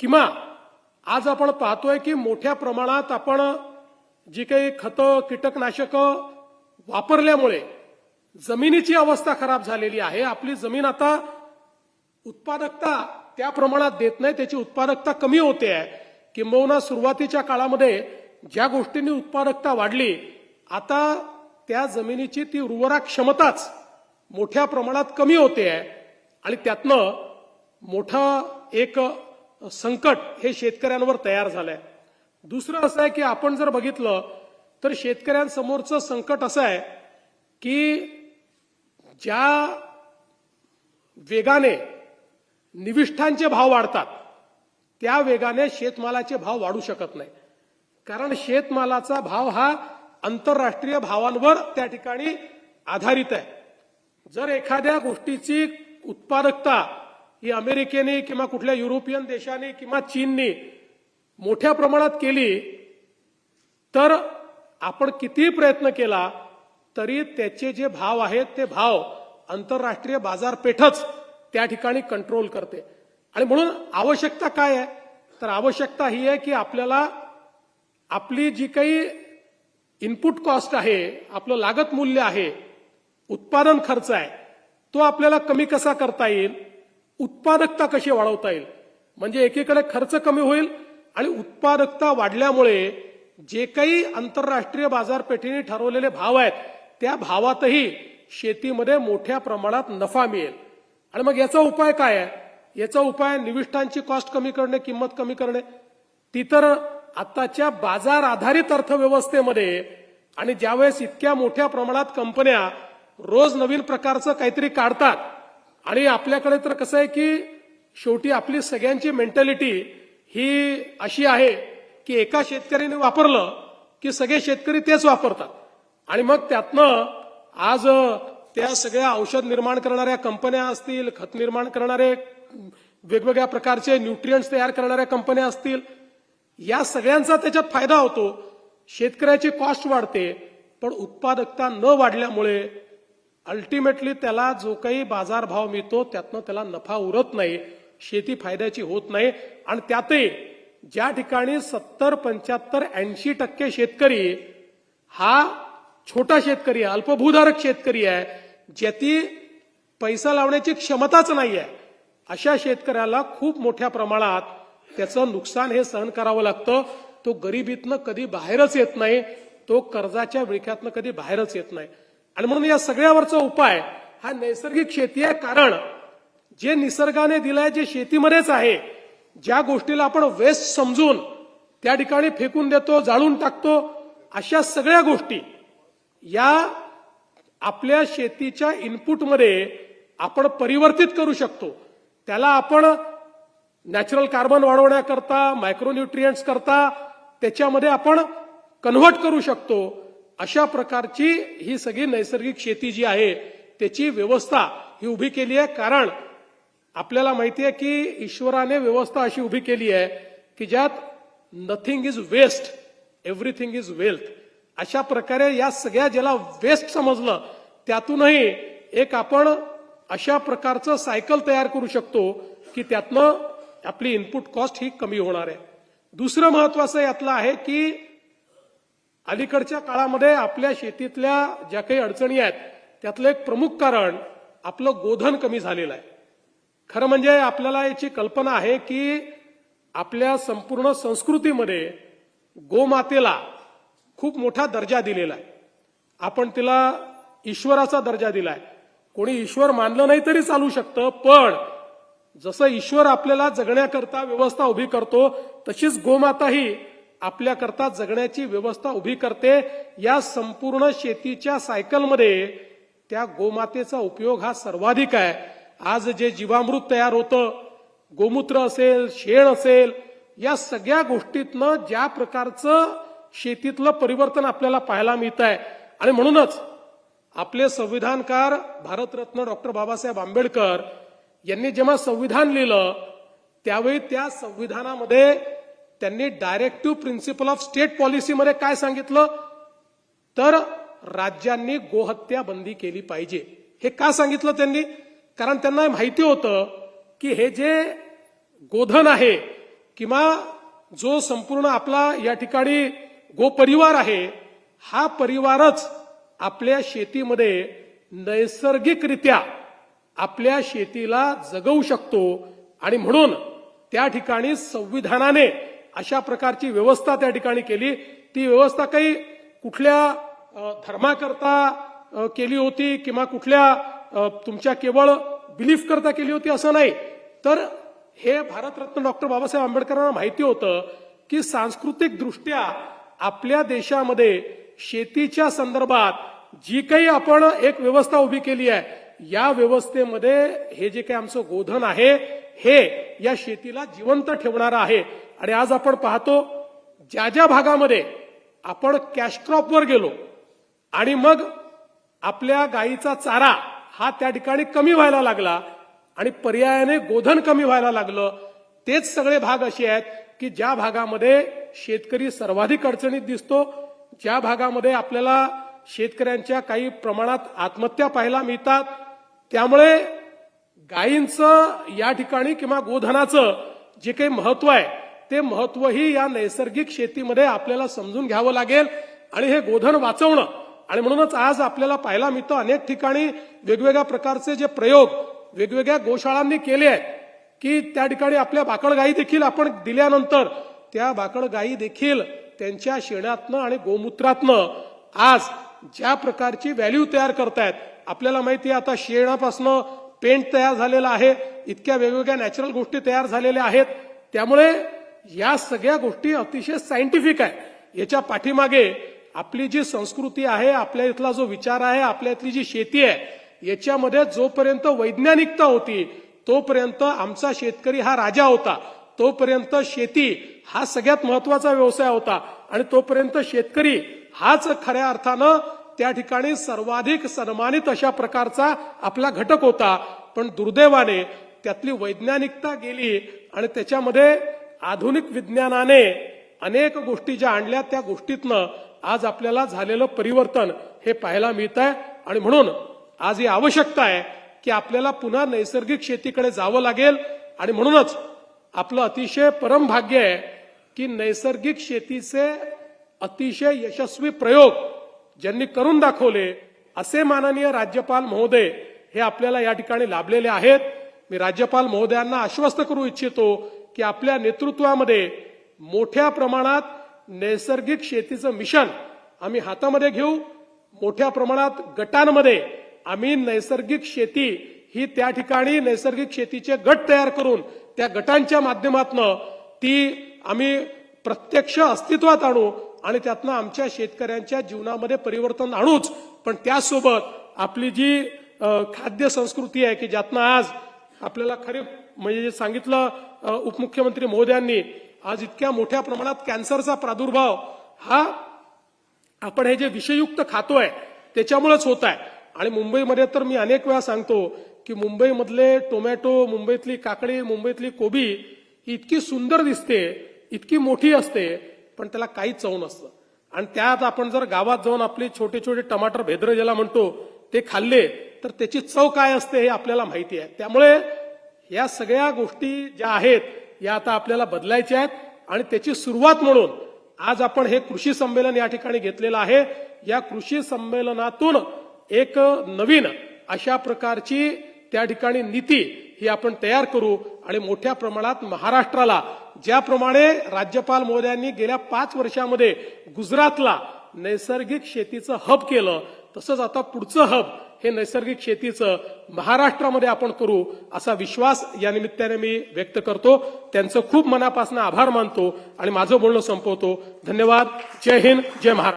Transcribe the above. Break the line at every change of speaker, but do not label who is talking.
किंवा आज आपण पाहतोय की मोठ्या प्रमाणात आपण जी काही खतं कीटकनाशकं वापरल्यामुळे जमिनीची अवस्था खराब झालेली आहे. आपली जमीन आता उत्पादकता त्या प्रमाणात देत नाही त्याची उत्पादकता कमी होते आहे. किंबहुना सुरुवातीच्या काळामध्ये ज्या गोष्टींनी उत्पादकता वाढली आता त्या जमिनीची ती उर्वरा क्षमताच मोठ्या प्रमाणात कमी होते आहे. आणि त्यातनं मोठं एक संकट हे शेतकऱ्यांवर तयार झालंय. दुसरं असं आहे की आपण जर बघितलं तर शेतकऱ्यांसमोरचं संकट असं आहे की ज्या वेगाने निविष्ठांचे भाव वाढतात त्या वेगाने शेतमालाचे भाव वाढू शकत नाही. कारण शेतमालाचा भाव हा आंतरराष्ट्रीय भावांवर त्या ठिकाणी आधारित आहे. जर एखाद्या गोष्टीची उत्पादकता ही अमेरिकेने किंवा कुठल्या युरोपियन देशाने किंवा चीनने मोठ्या प्रमाणात केली तर आपण कितीही प्रयत्न केला तरी त्याचे जे भाव आहेत ते भाव आंतरराष्ट्रीय बाजारपेठच त्या ठिकाणी कंट्रोल करते. आणि म्हणून आवश्यकता काय आहे? तर आवश्यकता ही आहे की आपल्याला आपली जी काही इनपुट कॉस्ट आहे आपलं लागत मूल्य आहे उत्पादन खर्च आहे तो आपल्याला कमी कसा करता येईल? उत्पादकता कशी वाढवता येईल? म्हणजे एकीकडे खर्च कमी होईल आणि उत्पादकता वाढल्यामुळे जे काही आंतरराष्ट्रीय बाजारपेठेने ठरवलेले भाव आहेत त्या भावातही शेतीमध्ये मोठ्या प्रमाणात नफा मिळेल. आणि मग याचा उपाय काय आहे? याचा उपाय निविष्ठांची कॉस्ट कमी करणे किंमत कमी करणे. ती तर आताच्या बाजार आधारित अर्थव्यवस्थेमध्ये आणि ज्यावेळेस इतक्या मोठ्या प्रमाणात कंपन्या रोज नवीन प्रकारचं काहीतरी काढतात आणि आपल्याकडे तर कसं आहे की शेवटी आपली सगळ्यांची मेंटॅलिटी ही अशी आहे की एका शेतकऱ्याने वापरलं की सगळे शेतकरी तेच वापरतात. आणि मग त्यातनं आज त्या सगळ्या औषध निर्माण करणाऱ्या कंपन्या असतील खत निर्माण करणारे वेगवेगळ्या प्रकारचे न्यूट्रियंट्स तयार करणाऱ्या कंपन्या असतील या सगळ्यांचा त्याच्यात फायदा होतो. शेतकऱ्याची कॉस्ट वाढते पण उत्पादकता न वाढल्यामुळे अल्टिमेटली त्याला जो काही बाजारभाव मिळतो त्यातनं त्याला नफा उरत नाही शेती फायद्याची होत नाही. आणि त्यातही ज्या ठिकाणी सत्तर पंच्याहत्तर ऐंशी टक्के शेतकरी हा छोटा शेतकरी आहे अल्पभूधारक शेतकरी आहे ज्याची पैसा लावण्याची क्षमताच नाही आहे अशा शेतकऱ्याला खूप मोठ्या प्रमाणात त्याचं नुकसान हे सहन करावं लागतं. तो गरिबीतनं कधी बाहेरच येत नाही तो कर्जाच्या विळख्यातनं कधी बाहेरच येत नाही. आणि म्हणून या सगळ्यावरचा उपाय हा नैसर्गिक शेती आहे. कारण जे निसर्गाने दिलंय जे शेतीमध्येच आहे ज्या गोष्टीला आपण वेस्ट समजून त्या ठिकाणी फेकून देतो जाळून टाकतो अशा सगळ्या गोष्टी या आपल्या शेतीच्या इनपुटमध्ये आपण परिवर्तित करू शकतो. त्याला आपण नॅचरल कार्बन वाढवण्याकरता मायक्रोन्युट्रियंट्स करता त्याच्यामध्ये आपण कन्व्हर्ट करू शकतो. अशा प्रकारची ही सगळी नैसर्गिक शेती जी आहे त्याची व्यवस्था ही उभी केली आहे. कारण आपल्याला माहिती आहे की ईश्वराने व्यवस्था अशी उभी केली आहे की ज्यात nothing is waste everything is wealth अशा प्रकारे या सगळ्या ज्याला वेस्ट समजलं त्यातूनही एक आपण अशा प्रकारचं सायकल तयार करू शकतो की त्यातनं आपली इनपुट कॉस्ट ही कमी होणार आहे. दुसरं महत्वाचं यातलं आहे की अलीकडच्या काळामध्ये आपल्या शेतीतल्या ज्या काही अडचणी आहेत त्यातलं एक प्रमुख कारण आपलं गोधन कमी झालेलं आहे. खरं म्हणजे आपल्याला याची कल्पना आहे की आपल्या संपूर्ण संस्कृतीमध्ये गोमातेला खूप मोठा दर्जा दिलेला आहे. आपण तिला ईश्वराचा दर्जा दिलाय. कोणी ईश्वर मानलं नाही तरी चालू शकतं पण जसं ईश्वर आपल्याला जगण्याकरता व्यवस्था उभी करतो तशीच गोमाता ही आपल्याकरता जगण्याची व्यवस्था उभी करते या संपूर्ण शेतीच्या सायकलमध्ये त्या गोमातेचा उपयोग हा सर्वाधिक आहे. आज जे जीवामृत तयार होतं गोमूत्र असेल शेण असेल या सगळ्या गोष्टीतनं ज्या प्रकारचं शेतीतलं परिवर्तन आपल्याला पाहायला मिळत आहे आणि म्हणूनच आपले संविधानकार भारतरत्न डॉक्टर बाबासाहेब आंबेडकर यांनी जेव्हा संविधान लिहिलं त्यावेळी त्या संविधानामध्ये त्यांनी डायरेक्टिव्ह प्रिन्सिपल ऑफ स्टेट पॉलिसीमध्ये काय सांगितलं? तर राज्यांनी गोहत्या बंदी केली पाहिजे. हे का सांगितलं त्यांनी? कारण त्यांना माहिती होतं की हे जे गोधन आहे किंवा जो संपूर्ण आपला या ठिकाणी गोपरिवार आहे हा परिवारच आपल्या शेतीमध्ये नैसर्गिकरित्या आपल्या शेतीला जगवू शकतो आणि म्हणून त्या ठिकाणी संविधानाने अशा प्रकारची व्यवस्था त्या ठिकाणी केली. ती व्यवस्था काही कुठल्या धर्माकरता केली होती किंवा कुठल्या तुमच्या केवळ बिलीफ करता केली होती असं नाही. तर हे भारतरत्न डॉक्टर बाबासाहेब आंबेडकरांना माहिती होतं की सांस्कृतिक दृष्ट्या आपल्या देशामध्ये शेतीच्या संदर्भात जी काही आपण एक व्यवस्था उभी केली आहे या व्यवस्थेमध्ये हे जे काही आमचं गोधन आहे हे या शेतीला जिवंत ठेवणारं आहे. आणि आज आपण पाहतो ज्या ज्या भागामध्ये आपण कॅशक्रॉपवर गेलो आणि मग आपल्या गायीचा चारा हा त्या ठिकाणी कमी व्हायला लागला आणि पर्यायाने गोधन कमी व्हायला लागलं तेच सगळे भाग असे आहेत की ज्या भागामध्ये शेतकरी सर्वाधिक अडचणीत दिसतो ज्या भागामध्ये आपल्याला शेतकऱ्यांच्या काही प्रमाणात आत्महत्या पाहायला मिळतात त्यामुळे गायींचं या ठिकाणी किंवा गोधनाचं जे काही महत्त्व आहे ते महत्वही या नैसर्गिक शेतीमध्ये आपल्याला समजून घ्यावं लागेल आणि हे गोधन वाचवणं. आणि म्हणूनच आज आपल्याला पाहायला मिळतं अनेक ठिकाणी वेगवेगळ्या प्रकारचे जे प्रयोग वेगवेगळ्या गोशाळांनी केले आहेत की त्या ठिकाणी आपल्या बाकड गायी देखील आपण दिल्यानंतर त्या बाकड गायी देखील त्यांच्या शेणातनं आणि गोमूत्रातनं आज ज्या प्रकारची व्हॅल्यू तयार करतायत आपल्याला माहिती आहे आता शेणापासनं पेंट तयार झालेला आहे इतक्या वेगवेगळ्या नॅचरल गोष्टी तयार झालेल्या आहेत त्यामुळे या सगळ्या गोष्टी अतिशय सायंटिफिक आहे. याच्या पाठीमागे आपली जी संस्कृती आहे आपल्या इथला जो विचार आहे आपल्या इथली जी शेती आहे याच्यामध्ये जोपर्यंत वैज्ञानिकता होती तोपर्यंत आमचा शेतकरी हा राजा होता. तोपर्यंत शेती हा सगळ्यात महत्त्वाचा व्यवसाय होता आणि तोपर्यंत शेतकरी हाच खऱ्या अर्थानं त्या ठिकाणी सर्वाधिक सन्मानित अशा प्रकारचा आपला घटक होता. पण दुर्दैवाने त्यातली वैज्ञानिकता गेली आणि त्याच्यामध्ये आधुनिक विज्ञानाने अनेक गोष्टी ज्या आणल्या त्या गोष्टीतनं आज आपल्याला झालेलं परिवर्तन हे पाहायला मिळत आहे आणि म्हणून आज ही आवश्यकता आहे की आपल्याला पुन्हा नैसर्गिक शेतीकडे जावं लागेल. आणि म्हणूनच आपलं अतिशय परमभाग्य आहे की नैसर्गिक शेतीचे अतिशय यशस्वी प्रयोग ज्यांनी करून दाखवले असे माननीय राज्यपाल महोदय हे आपल्याला या ठिकाणी लाभलेले आहेत. मी राज्यपाल महोदयांना आश्वस्त करू इच्छितो की आपल्या नेतृत्वामध्ये मोठ्या प्रमाणात नैसर्गिक शेतीचं मिशन आम्ही हातामध्ये घेऊ मोठ्या प्रमाणात गटांमध्ये आम्ही नैसर्गिक शेती ही त्या ठिकाणी नैसर्गिक शेतीचे गट तयार करून त्या गटांच्या माध्यमातनं ती आम्ही प्रत्यक्ष अस्तित्वात आणू आणि त्यातनं आमच्या शेतकऱ्यांच्या जीवनामध्ये परिवर्तन आणूच. पण त्यासोबत आपली जी खाद्य संस्कृती आहे की ज्यातनं आज आपल्याला खरे म्हणजे जे सांगितलं उपमुख्यमंत्री महोदयांनी आज इतक्या मोठ्या प्रमाणात कॅन्सरचा प्रादुर्भाव हा आपण हे जे विषयुक्त खातोय त्याच्यामुळेच होत आहे आणि मुंबईमध्ये तर मी अनेक वेळा सांगतो की मुंबईमधले टोमॅटो मुंबईतली काकडी मुंबईतली कोबी ही इतकी सुंदर दिसते इतकी मोठी असते पण त्याला काही चव नसतं. आणि त्यात आपण जर गावात जाऊन आपले छोटे छोटे टमाटर भेद्र ज्याला म्हणतो ते खाल्ले तर त्याची चव काय असते हे आपल्याला माहिती आहे. त्यामुळे या सगळ्या गोष्टी ज्या आहेत या आता आपल्याला बदलायच्या आहेत आणि त्याची सुरुवात म्हणून आज आपण हे कृषी संमेलन या ठिकाणी घेतलेलं आहे. या कृषी संमेलनातून एक नवीन अशा प्रकारची त्या ठिकाणी नीती ही आपण तयार करू आणि मोठ्या प्रमाणात महाराष्ट्राला ज्याप्रमाणे राज्यपाल महोदयांनी गेल्या पाच वर्षामध्ये गुजरातला नैसर्गिक शेतीचं हब केलं तसंच आता पुढचं हब हे नैसर्गिक शेतीचं महाराष्ट्रामध्ये आपण करू असा विश्वास या निमित्ताने मी व्यक्त करतो. त्यांचं खूप मनापासून आभार मानतो आणि माझं बोलणं संपवतो. धन्यवाद. जय हिंद. जय महाराष्ट्र.